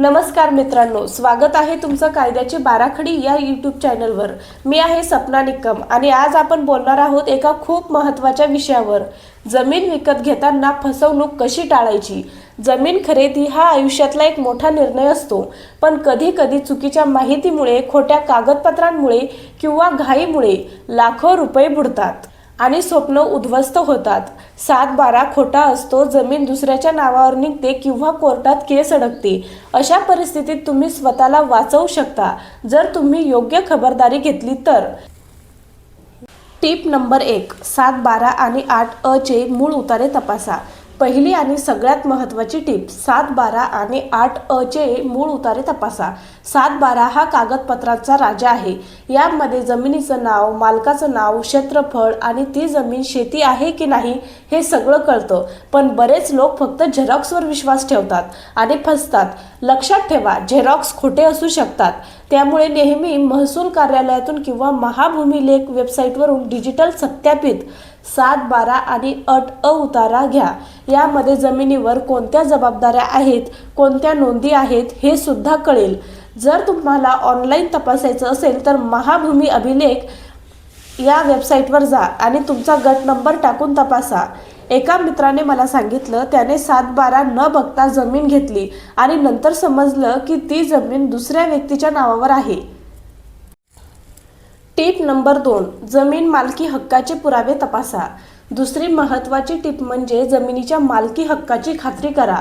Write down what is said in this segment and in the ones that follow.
नमस्कार मित्रांनो स्वागत आहे तुमचं कायद्याची बाराखडी या यूट्यूब चॅनलवर मी आहे सपना निकम आणि आज आपण बोलणार आहोत एका खूप महत्त्वाच्या विषयावर. जमीन विकत घेताना फसवणूक कशी टाळायची? जमीन खरेदी हा आयुष्यातला एक मोठा निर्णय असतो पण कधी कधी चुकीच्या माहितीमुळे खोट्या कागदपत्रांमुळे किंवा घाईमुळे लाखो रुपये बुडतात. आणि स्वप्न उद्ध्वस्त होतात. सात बारा खोटा असतो जमीन दुसऱ्याच्या नावावर निघते किंवा कोर्टात केस अडकते. अशा परिस्थितीत तुम्ही स्वतःला वाचवू शकता जर तुम्ही योग्य खबरदारी घेतली तर. टीप नंबर एक सात बारा आणि आठ अ चे मूळ उतारे तपासा. पहिली आणि सगळ्यात महत्त्वाची टीप सात बारा आणि आठ अ चे मूळ उतारे तपासा. सात बारा हा कागदपत्रांचा राजा आहे. यामध्ये जमिनीचं नाव मालकाचं नाव क्षेत्रफळ आणि ती जमीन शेती आहे की नाही हे सगळं कळतं. पण बरेच लोक फक्त झेरॉक्सवर विश्वास ठेवतात आणि फसतात. लक्षात ठेवा झेरॉक्स खोटे असू शकतात. त्यामुळे नेहमी महसूल कार्यालयातून किंवा महाभूमी लेख वेबसाईटवरून डिजिटल सत्यापित सात बारा आणि अट अ उतारा घ्या. यामध्ये जमिनीवर कोणत्या जबाबदाऱ्या आहेत कोणत्या नोंदी आहेत हे सुद्धा कळेल. जर तुम्हाला ऑनलाईन तपासायचं असेल तर महाभूमी अभिलेख या वेबसाईटवर जा आणि तुमचा गट नंबर टाकून तपासा. एका मित्राने मला सांगितलं त्याने सात बारा न बघता जमीन घेतली आणि नंतर समजलं की ती जमीन दुसऱ्या व्यक्तीच्या नावावर आहे. टीप नंबर दोन जमीन मालकी हक्काचे पुरावे तपासा. दुसरी महत्त्वाची टीप म्हणजे जमिनीच्या मालकी हक्काची खात्री करा.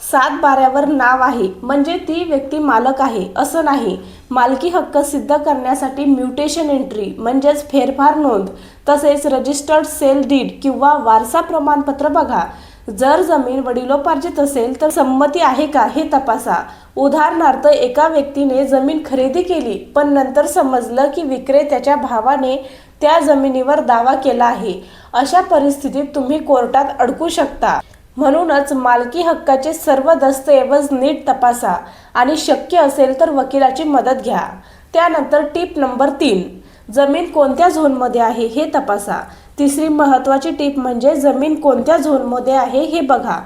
सात बाऱ्यावर नाव आहे म्हणजे ती व्यक्ती मालक आहे असं नाही. मालकी हक्क सिद्ध करण्यासाठी म्युटेशन एंट्री म्हणजेच फेरफार नोंद तसेच रजिस्टर्ड सेल डीड किंवा वारसा प्रमाणपत्र बघा. जर जमीन वडिलोपार्जित असेल तर संमती आहे का हे तपासा. उदाहरणार्थ एका व्यक्तीने जमीन खरेदी केली पण नंतर समजलं की विक्रेत्याच्या भावाने त्या जमिनीवर दावा केला आहे. अशा परिस्थितीत तुम्ही कोर्टात अडकू शकता. म्हणूनच मालकी हक्काचे सर्व दस्तऐवज नीट तपासा आणि शक्य असेल तर वकिलाची मदत घ्या. त्यानंतर टीप नंबर तीन जमीन कोणत्या झोनमध्ये आहे हे तपासा. तिसरी महत्त्वाची टीप म्हणजे जमीन कोणत्या झोनमध्ये आहे हे बघा.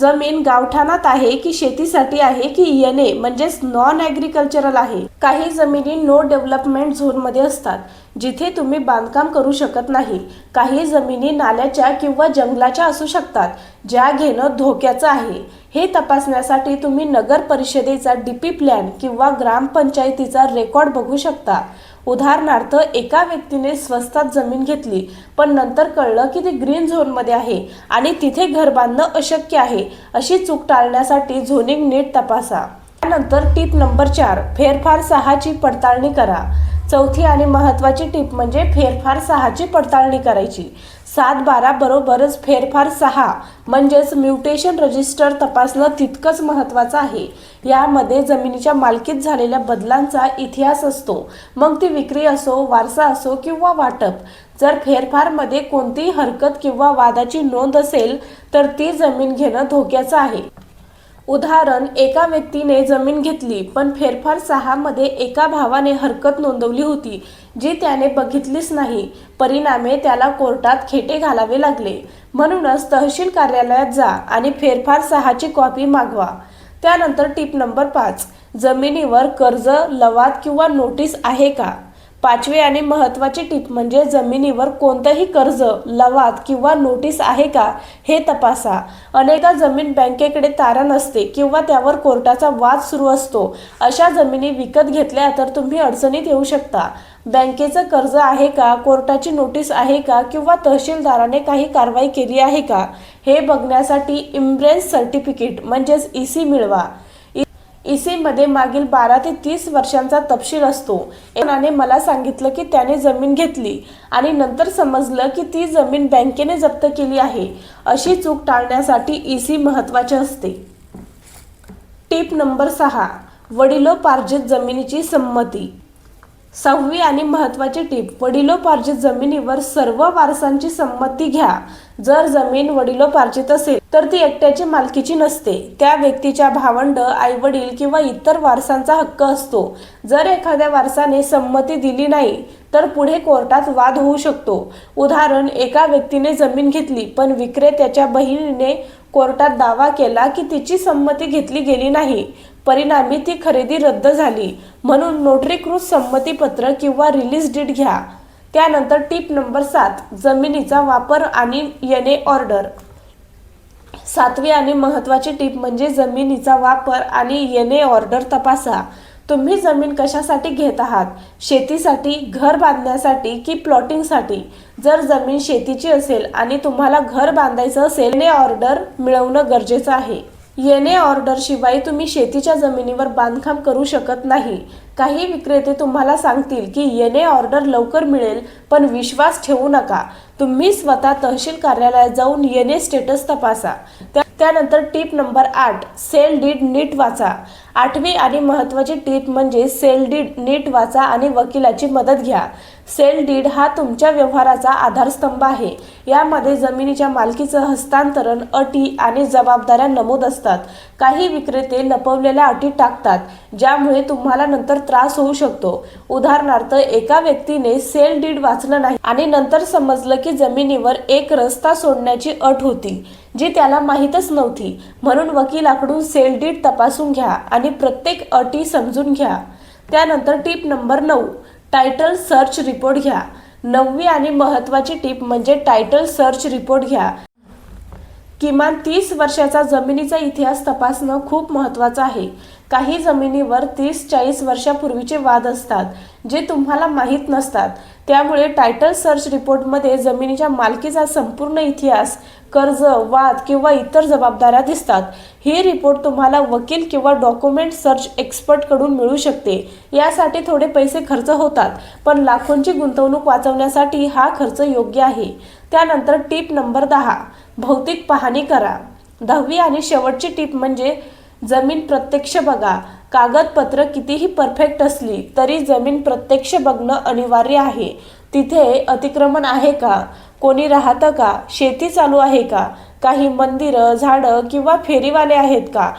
जमीन गावठाणात आहे की शेतीसाठी आहे की एन ए म्हणजेच नॉन ॲग्रिकल्चरल आहे. काही जमिनी नो डेव्हलपमेंट झोनमध्ये असतात जिथे तुम्ही बांधकाम करू शकत नाही. काही जमिनी नाल्याच्या किंवा जंगलाच्या असू शकतात ज्या घेणं धोक्याचं आहे. हे तपासण्यासाठी तुम्ही नगर परिषदेचा डीपी प्लॅन किंवा ग्रामपंचायतीचा रेकॉर्ड बघू शकता. उदाहरणार्थ एका व्यक्तीने स्वस्तात जमीन घेतली पण नंतर कळलं की ती ग्रीन झोनमध्ये आहे आणि तिथे घर बांधणं अशक्य आहे अशी चूक टाळण्यासाठी झोनिंग नीट तपासा. त्यानंतर टीप नंबर चार फेरफार सहाची पडताळणी करा. चौथी आणि महत्त्वाची टीप म्हणजे फेरफार सहाची पडताळणी करायची. सात बारा बरोबरच फेरफार सहा म्हणजेच म्युटेशन रजिस्टर तपासणं तितकंच महत्त्वाचं आहे. यामध्ये जमिनीच्या मालकीत झालेल्या बदलांचा इतिहास असतो. मग ती विक्री असो वारसा असो किंवा वाटप. जर फेरफारमध्ये कोणतीही हरकत किंवा वादाची नोंद असेल तर ती जमीन घेणं धोक्याचं आहे. उदाहरण एका व्यक्तीने जमीन घेतली पण फेरफार सहामध्ये एका भावाने हरकत नोंदवली होती जी त्याने बघितलीच नाही. परिणामे त्याला कोर्टात खेटे घालावे लागले. म्हणूनच तहसील कार्यालयात जा आणि फेरफार सहाची कॉपी मागवा. त्यानंतर टीप नंबर पाच जमिनीवर कर्ज लवाद किंवा नोटीस आहे का? पाचवी आणि महत्त्वाची टीप म्हणजे जमिनीवर कोणतंही कर्ज लवाद किंवा नोटीस आहे का हे तपासा. अनेकदा जमीन बँकेकडे तारण असते किंवा त्यावर कोर्टाचा वाद सुरू असतो. अशा जमिनी विकत घेतल्या तर तुम्ही अडचणीत येऊ शकता. बँकेचं कर्ज आहे का कोर्टाची नोटीस आहे का किंवा तहसीलदाराने काही कारवाई केली आहे का हे बघण्यासाठी इम्ब्रेन्स सर्टिफिकेट म्हणजेच ई सी मिळवा. इसीमध्ये मागील बारा ते तीस वर्षांचा तपशील असतो. एकाने मला सांगितलं की त्याने जमीन घेतली आणि नंतर समजलं की ती जमीन बँकेने जप्त केली आहे. अशी चूक टाळण्यासाठी ईसी महत्त्वाचे असते. टीप नंबर सहा. वडिलोपार्जित जमिनीची संमती. सहावी आणि महत्त्वाची टीप वडिलोपार्जित जमिनीवर सर्व वारसांची संमती घ्या. जर जमीन वडिलोपार्जित असेल तर ती एकट्याची मालकीची नसते. त्या व्यक्तीच्या भावंड आई वडील किंवा इतर वारसांचा हक्क असतो. जर एखाद्या वारसाने संमती दिली नाही तर पुढे कोर्टात वाद होऊ शकतो. उदाहरण एका व्यक्तीने जमीन घेतली पण विक्रेत्याच्या बहिणीने कोर्टात दावा केला की तिची संमती घेतली गेली नाही. परिणामी ती खरेदी रद्द झाली. म्हणून नोटरीकृत संमतीपत्र किंवा रिलीज डीट घ्या. त्यानंतर टीप नंबर सात जमिनीचा वापर आणि येणे ऑर्डर सातवी आणि महत्त्वाची टीप म्हणजे जमिनीचा वापर आणि येणे ऑर्डर तपासा. तुम्ही जमीन कशासाठी घेत आहात? शेतीसाठी घर बांधण्यासाठी की प्लॉटिंगसाठी जर जमीन शेतीची असेल आणि तुम्हाला घर बांधायचं असेल ने ऑर्डर मिळवणं गरजेचं आहे. येणे ऑर्डर शिवाय तुम्ही शेतीच्या जमिनीवर बांधकाम करू शकत नाही. काही विक्रेते तुम्हाला सांगतील की येणे ऑर्डर लवकर मिळेल पण विश्वास ठेवू नका. तुम्ही स्वतः तहसील कार्यालयात जाऊन येणे स्टेटस तपासा. त्या- त्यानंतर टीप नंबर आठ सेल डीड नीट वाचा. आठवी आणि महत्त्वाची टीप म्हणजे सेल डीड नीट वाचा आणि वकिलाची मदत घ्या. सेल डीड हा तुमच्या व्यवहाराचा आधारस्तंभ आहे. यामध्ये जमिनीच्या मालकीचं हस्तांतरण अटी आणि जबाबदाऱ्या नमूद असतात. काही विक्रेते लपवलेल्या अटी टाकतात ज्यामुळे तुम्हाला नंतर त्रास होऊ शकतो. उदाहरणार्थ एका व्यक्तीने सेल डीड वाचलं नाही आणि नंतर समजलं की जमिनीवर एक रस्ता सोडण्याची अट होती जी त्याला माहीतच नव्हती. म्हणून वकिलाकडून सेल डीड तपासून घ्या आणि प्रत्येक अटी समजून घ्या. त्यानंतर टीप नंबर नऊ टायटल सर्च रिपोर्ट घ्या. नववी आणि महत्त्वाची टीप म्हणजे टायटल सर्च रिपोर्ट घ्या. किमान तीस वर्षाचा जमिनीचा इतिहास तपासणं खूप महत्त्वाचं आहे. काही जमिनीवर तीस चाळीस वर्षापूर्वीचे वाद असतात जे तुम्हाला माहीत नसतात. त्यामुळे टायटल सर्च रिपोर्टमध्ये जमिनीच्या मालकीचा संपूर्ण इतिहास कर्ज वाद किंवा इतर जबाबदाऱ्या दिसतात. ही रिपोर्ट तुम्हाला वकील किंवा डॉक्युमेंट सर्च एक्सपर्टकडून मिळू शकते. यासाठी थोडे पैसे खर्च होतात पण लाखोंची गुंतवणूक वाचवण्यासाठी हा खर्च योग्य आहे. त्यानंतर टीप नंबर दहा भौतिक पाहणी करा. दहावी आणि शेवटची टीप म्हणजे जमीन प्रत्यक्ष बघा. कागदपत्र कितीही परफेक्ट असली तरी जमीन प्रत्यक्ष बघणं अनिवार्य आहे. तिथे अतिक्रमण आहे का? कोणी राहतं का? शेती चालू आहे का? काही मंदिरं झाडं किंवा फेरीवाले आहेत का?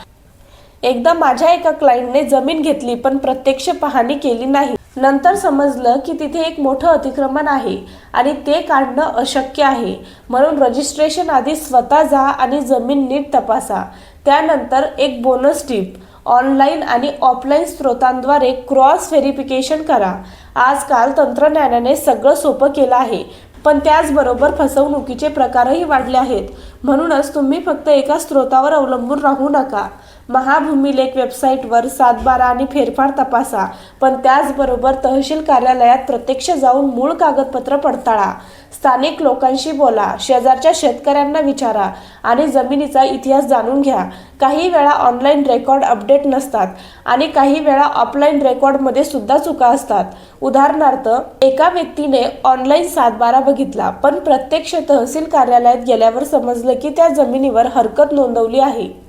एकदा माझ्या एका क्लायंटने जमीन घेतली पण प्रत्यक्ष पाहणी केली नाही. नंतर समजलं की तिथे एक मोठं अतिक्रमण आहे आणि ते काढणं अशक्य आहे. म्हणून रजिस्ट्रेशन आधी स्वतः जा आणि जमीन नीट तपासा. त्यानंतर एक बोनस टीप ऑनलाईन आणि ऑफलाईन स्रोतांद्वारे क्रॉस व्हेरिफिकेशन करा. आजकाल तंत्रज्ञानाने सगळं सोपं केलं आहे पण त्याचबरोबर फसवणुकीचे प्रकारही वाढले आहेत. म्हणूनच तुम्ही फक्त एका स्रोतावर अवलंबून राहू नका. महाभूमी लेख वेबसाईटवर सातबारा आणि फेरफार तपासा. पण त्याचबरोबर तहसील कार्यालयात प्रत्यक्ष जाऊन मूळ कागदपत्र पडताळा. स्थानिक लोकांशी बोला शेजारच्या शेतकऱ्यांना विचारा आणि जमिनीचा इतिहास जाणून घ्या. काही वेळा ऑनलाईन रेकॉर्ड अपडेट नसतात आणि काही वेळा ऑफलाईन रेकॉर्डमध्ये सुद्धा चुका असतात. उदाहरणार्थ एका व्यक्तीने ऑनलाईन सातबारा बघितला पण प्रत्यक्ष तहसील कार्यालयात गेल्यावर समजलं की त्या जमिनीवर हरकत नोंदवली आहे.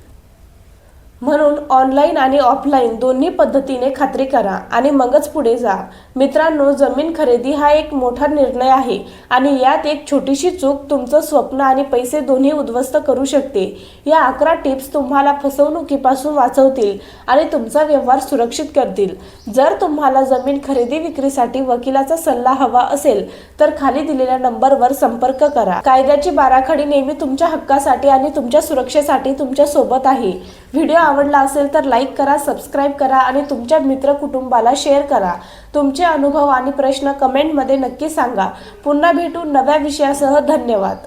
म्हणून ऑनलाईन आणि ऑफलाईन दोन्ही पद्धतीने खात्री करा आणि मगच पुढे जा. मित्रांनो जमीन खरेदी हा एक मोठा निर्णय आहे आणि यात एक छोटीशी चूक तुमचं स्वप्न आणि पैसे दोन्ही उद्ध्वस्त करू शकते. या अकरा टिप्स तुम्हाला फसवणुकीपासून वाचवतील आणि तुमचा व्यवहार सुरक्षित करतील. जर तुम्हाला जमीन खरेदी विक्रीसाठी वकिलाचा सल्ला हवा असेल तर खाली दिलेल्या नंबरवर संपर्क करा. कायद्याची बाराखडी नेहमी तुमच्या हक्कासाठी आणि तुमच्या सुरक्षेसाठी तुमच्यासोबत आहे. व्हिडिओ आवडला असेल तर लाईक करा सबस्क्राईब करा आणि तुमच्या मित्र कुटुंबाला शेअर करा. तुमचे अनुभव आणि प्रश्न कमेंटमध्ये नक्की सांगा. पुन्हा भेटू नव्या विषयासह. धन्यवाद.